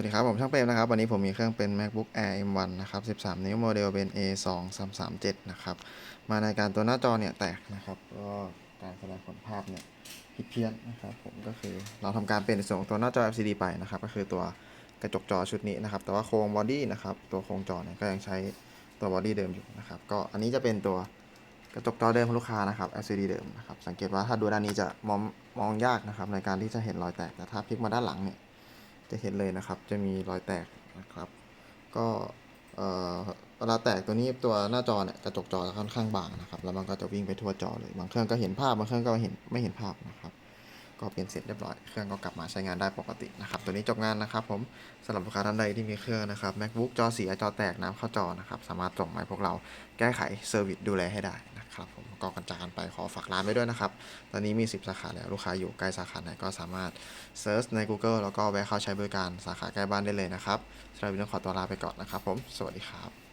วัสดีครับ ผมช่างเปรมนะครับ วันนี้ผมมีเครื่องเป็น macbook air m1 นะครับ 13 นิ้วโมเดลเป็น a 2 3 3 7นะครับ มาในการตัวหน้าจอเนี่ยแตกนะครับ ก็การแสดงผลภาพเนี่ยผิดเพี้ยนนะครับ ผมก็คือเราทำการเปลี่ยนในส่วนของตัวหน้าจอ LCD ไปนะครับ ก็คือตัวกระจกจอชุดนี้นะครับ แต่ว่าโครงบอดี้นะครับ ตัวโครงจอเนี่ยก็ยังใช้ตัวบอดี้เดิมอยู่นะครับ ก็อันนี้จะเป็นตัวกระจกจอเดิมของลูกค้านะครับ LCD เดิมนะครับ สังเกตว่าถ้าดูด้านนี้จะมองมองยากนะครับในการที่จะเห็นรอยแตก แต่ถ้าพลิกมาด้านหลังเนี่ย จะเห็นเลยนะครับ จะมีรอยแตกนะครับ ก็เออเวลาแตกตัวนี้ตัวหน้าจอเนี่ยกระจกจอจะค่อนข้างบางนะครับ แล้วมันก็จะวิ่งไปทั่วจอเลย บางเครื่องก็เห็นภาพ บางเครื่องก็เห็นไม่เห็นภาพนะครับ ก็เปลี่ยนเสร็จเรียบร้อย เครื่องก็กลับมาใช้งานได้ปกตินะครับ ตัวนี้จบงานนะครับ ผมสำหรับลูกค้าท่านใดที่มีเครื่องนะครับ macbook จอเสียจอแตกน้ำเข้าจอนะครับ สามารถส่งมาให้พวกเราแก้ไขเซอร์วิสดูแลให้ได้ นะครับผมก็กันจากกันไปขอฝากร้านไว้ด้วยนะครับ ตอนนี้มี 10 สาขาแล้วลูกค้าอยู่ใกล้สาขาไหนก็สามารถเซิร์ชใน Google แล้วก็แวะเข้าใช้บริการสาขาใกล้บ้านได้เลยนะครับสำหรับวันนี้ขอตัวลาไปก่อนนะครับผม สวัสดีครับ